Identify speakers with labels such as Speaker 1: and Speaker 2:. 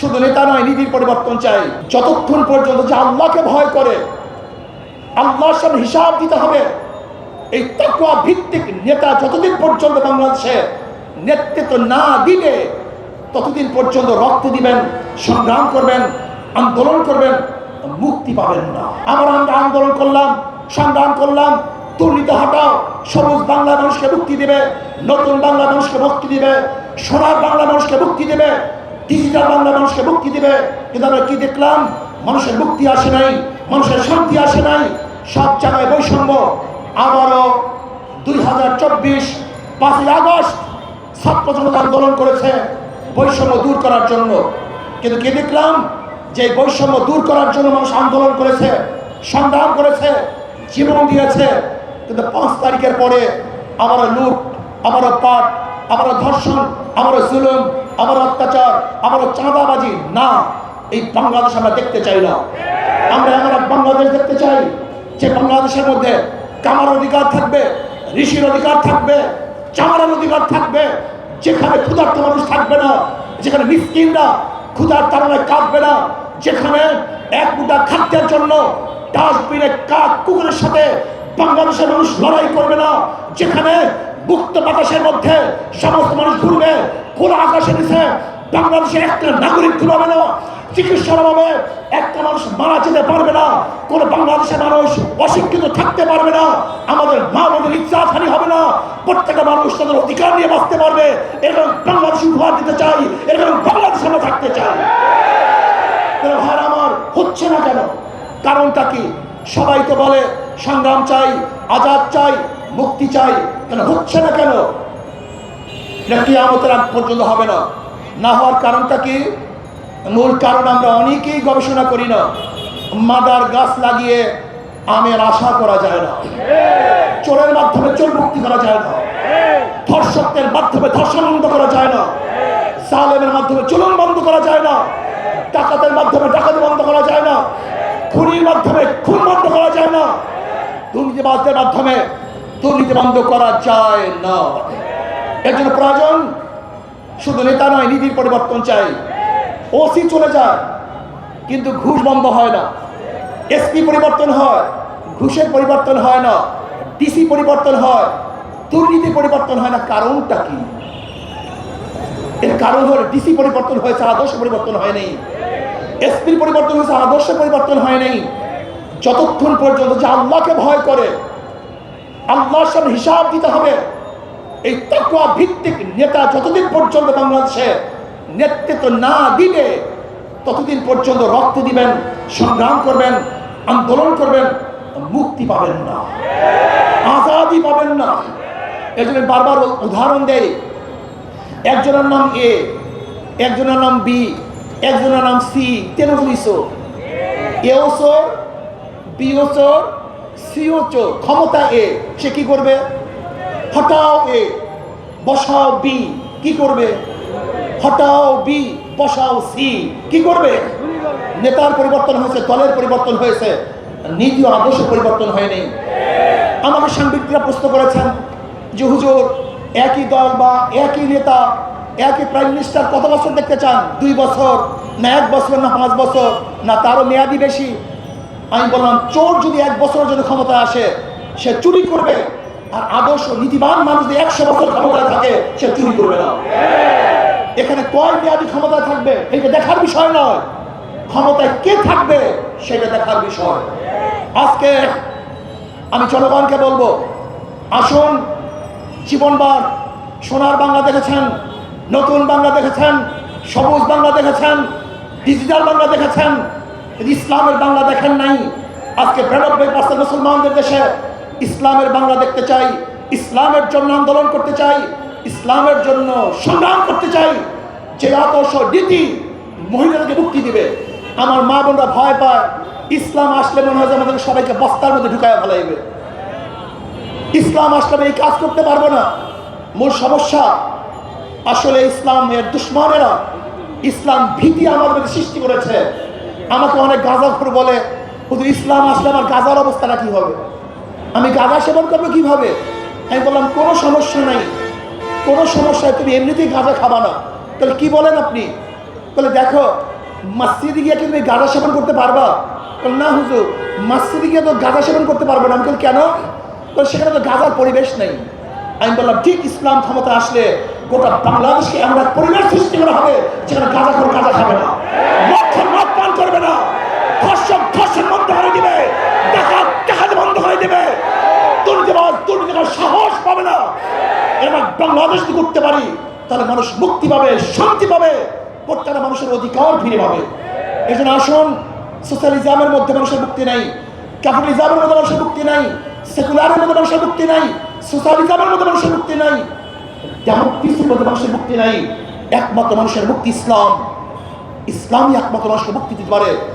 Speaker 1: শুধু নেতা নয়, নীতির পরিবর্তন চাই। যতক্ষণ পর্যন্ত যে আল্লাহকে ভয় করে, আল্লাহর সামনে হিসাব দিতে হবে, এই তাকুয়া ভিত্তিক নেতা যতদিন পর্যন্ত বাংলাদেশে নেতৃত্ব না দিবে, ততদিন পর্যন্ত রক্ত দিবেন, সংগ্রাম করবেন, আন্দোলন করবেন, মুক্তি পাবেন না। আবার আমরা আন্দোলন করলাম, সংগ্রাম করলাম, দুর্নীতি হটাও, সবুজ বাংলা মানুষকে মুক্তি দিবে, নতুন বাংলা মানুষকে মুক্তি দিবে, সোনার বাংলা মানুষকে মুক্তি দিবে ডিজিটাল বাংলা মানুষকে মুক্তি দিবে, কিন্তু আমরা কি দেখলাম? মানুষের মুক্তি আসে নাই, মানুষের শান্তি আসে নাই। সব জায়গায় বৈষম্য। আবারও দুই হাজার চব্বিশ পাঁচই আগস্ট ছাত্র জনতা আন্দোলন করেছে বৈষম্য দূর করার জন্য। কিন্তু কি দেখলাম? যে বৈষম্য দূর করার জন্য মানুষ আন্দোলন করেছে, সংগ্রাম করেছে, জীবন দিয়েছে। কিন্তু পাঁচ তারিখের পরে আবারও লুট, আবারও পাট আবারও ধর্ষণ আবারও জুলুম আবারও অত্যাচার আবারও চাঁদাবাজি, না। এই বাংলাদেশ আমরা দেখতে চাই না। আমরা এক বাংলাদেশ দেখতে চাই, যে বাংলাদেশের মধ্যে কামার অধিকার থাকবে, ঋষির অধিকার থাকবে, চামারের অধিকার থাকবে, যেখানে ক্ষুধার্ত মানুষ থাকবে না, যেখানে মিসকিনরা ক্ষুধার তারণায় কাঁদবে না, যেখানে এক মুঠা খাদ্যের জন্য ডাস্টবিনে কাক কুকুরের সাথে বাংলাদেশের মানুষ লড়াই করবে না, যেখানে মুক্ত বাতাসের মধ্যে সমস্ত মানুষ ঘুরবে। খোলা আকাশে নিচে বাংলাদেশের একটা নাগরিক ঘুরাবে না চিকিৎসার অভাবে একটা মানুষ মারা যেতে পারবে না। কোন বাংলাদেশের মানুষ অশিক্ষিত থাকতে পারবে না। আমাদের মা বোনের ইচ্ছাহানি হবে না। প্রত্যেকটা মানুষ তাদের অধিকার নিয়ে বাঁচতে পারবে। এরকম বাংলাদেশ উপহার দিতে চাই। এরকম বাংলাদেশ আমরা থাকতে চাই। ভাই আমার, হচ্ছে না কেন? কারণটা কি? সবাই তো বলে, সংগ্রাম চাই, আজাদ চাই মুক্তি চাই। কেন? হচ্ছে না কেন? এটা কিয়ামতের আগ পর্যন্ত হবে না। না হওয়ার কারণটা কি? মূল কারণ আমরা অনেকেই গবেষণা করি না। মাদার গাছ লাগিয়ে আমের আশা করা যায় না। চোরের মাধ্যমে চোর মুক্তি করা যায় না। ধর্ষকদের মাধ্যমে ধর্ষণ বন্ধ করা যায় না। সালেমের মাধ্যমে চুলন বন্ধ করা যায় না। ডাকাতের মাধ্যমে ডাকাতি বন্ধ করা যায় না। খুনির মাধ্যমে খুন বন্ধ করা যায় না। দুর্নীতিবাজদের মাধ্যমে দুর্নীতি বন্ধ করা যায় না। এর জন্য প্রয়োজন শুধু নেতা নয়, নীতির পরিবর্তন চাই। ওসি চলে যায়, কিন্তু ঘুষ বন্ধ হয় না। এসপি পরিবর্তন হয়, ঘুষের পরিবর্তন হয় না। ডিসি পরিবর্তন হয়, দুর্নীতি পরিবর্তন হয় না। কারণটা কি? এর কারণ হলো ডিসি পরিবর্তন হয়েছে, আদর্শ পরিবর্তন হয়নি এসপির পরিবর্তন হয়েছে, আদর্শ পরিবর্তন হয়নি যতক্ষণ পর্যন্ত যে আল্লাহকে ভয় করে আল্লাহর সামনে হিসাব দিতে হবে। এই তাকুয়া ভিত্তিক নেতা যতদিন পর্যন্ত বাংলাদেশে নেতৃত্ব না দিবে, ততদিন পর্যন্ত রক্ত দিবেন, সংগ্রাম করবেন, আন্দোলন করবেন, মুক্তি পাবেন না। আজাদি পাবেন না। এই জন্য বারবার উদাহরণ দেয় একজনের নাম এ, একজনের নাম বি, একজনের নাম সি বুঝিস এও চোর বিও চোর ক্ষমতা এ, সে কি করবে? হটাও এ, বসাও বি, কি করবে? হটাও বি, বসাও সি, কি করবে? নেতার পরিবর্তন হয়েছে, দলের পরিবর্তন হয়েছে, নীতি আদর্শ পরিবর্তন হয়নি। আমাকে সাংবাদিকরা প্রশ্ন করেছেন যে, হুজুর, একই দল বা একই নেতা, একই প্রাইম মিনিস্টার কত বছর দেখতে চান? দুই বছর, না এক বছর, না পাঁচ বছর, না তারও মেয়াদি বেশি আমি বললাম, চোর যদি এক বছরের জন্য ক্ষমতা আসে, সে চুরি করবে। আর আদর্শ, নীতিবান মানুষ যদি একশো বছর ক্ষমতায় থাকে, সে চুরি করবে না। এখানে কয় মেয়াদি ক্ষমতায় থাকবে, এটা দেখার বিষয় নয়। ক্ষমতায় কে থাকবে, সেটা দেখার বিষয়। আজকে আমি জনগণকে বলব, আসুন, জীবনবার সোনার বাংলা দেখেছেন, নতুন বাংলা দেখেছেন, সবুজ বাংলা দেখেছেন, ডিজিটাল বাংলা দেখেছেন ইসলামের বাংলা দেখেন নাই, আজকে বিরানব্বই পার্সেন্ট মুসলমানদের দেশে ইসলামের বাংলা দেখতে চাই, ইসলামের জন্য আন্দোলন করতে চাই, ইসলামের জন্য সংগ্রাম করতে চাই, যে আদর্শ নীতি মহিলাদেরকে মুক্তি দিবে। আমার মা বোনরা ভয় পায়, ইসলাম আসলে মনে হয় যে আমাদের সবাইকে বস্তার মধ্যে ঢুকায় ফেলাইবে। ইসলাম আসলে এই কাজ করতে পারব না। মূল সমস্যা, আসলে ইসলামের দুশ্মনেরা ইসলাম ভীতি মধ্যে সৃষ্টি করেছে। আমাকে অনেক গাঁজাখোর বলে শুধু ইসলাম আসলে আমার গাজার অবস্থাটা কি হবে? আমি গাঁজা সেবন করব কীভাবে? আমি বললাম কোনো সমস্যা নাই। কোনো সমস্যায় তুমি এমনিতেই গাঁজা খাবা না। তাহলে কি বলেন আপনি? বলে দেখো মসজিদে গিয়ে কিন্তু এই গাঁজা সেবন করতে পারবা? না হুজুর মসজিদে গিয়ে তো গাঁজা সেবন করতে পারব না। আমি কেন? বলে, সেখানে তো গাঁজার পরিবেশ নেই। আমি বললাম ঠিক ইসলাম ক্ষমতা আসলে গোটা বাংলাদেশকে এমন এক পরিবেশ সৃষ্টি করা হবে যেখানে গাঁজা করে গাঁজা খাবে না মদ মদ পান করবে না ধর্ষণ ধর্ষণ বন্ধ করে দিবে ডাকাত ডাকাত বন্ধ করে দিবে দুর্নীতিবাজ দুর্নীতিবাজ সাহস পাবে না এবার বাংলাদেশ করতে পারি, তাহলে মানুষ মুক্তি পাবে, শান্তি পাবে, প্রত্যেকটা মানুষের অধিকার ফিরে পাবে। এই জন্য আসুন, সোশ্যালিজমের মধ্যে মানুষের মুক্তি নেই, ক্যাপিটালিজমের মধ্যে মানুষের মুক্তি নাই, সেকুলারের মধ্যে মানুষের মুক্তি নাই, সোশ্যালিজমের মধ্যে মানুষের মুক্তি নাই, ডেমোক্রেসির মধ্যে মানুষের মুক্তি নাই। একমাত্র মানুষের মুক্তি ইসলাম। ইসলামই একমাত্র মানুষকে মুক্তি দিতে পারে।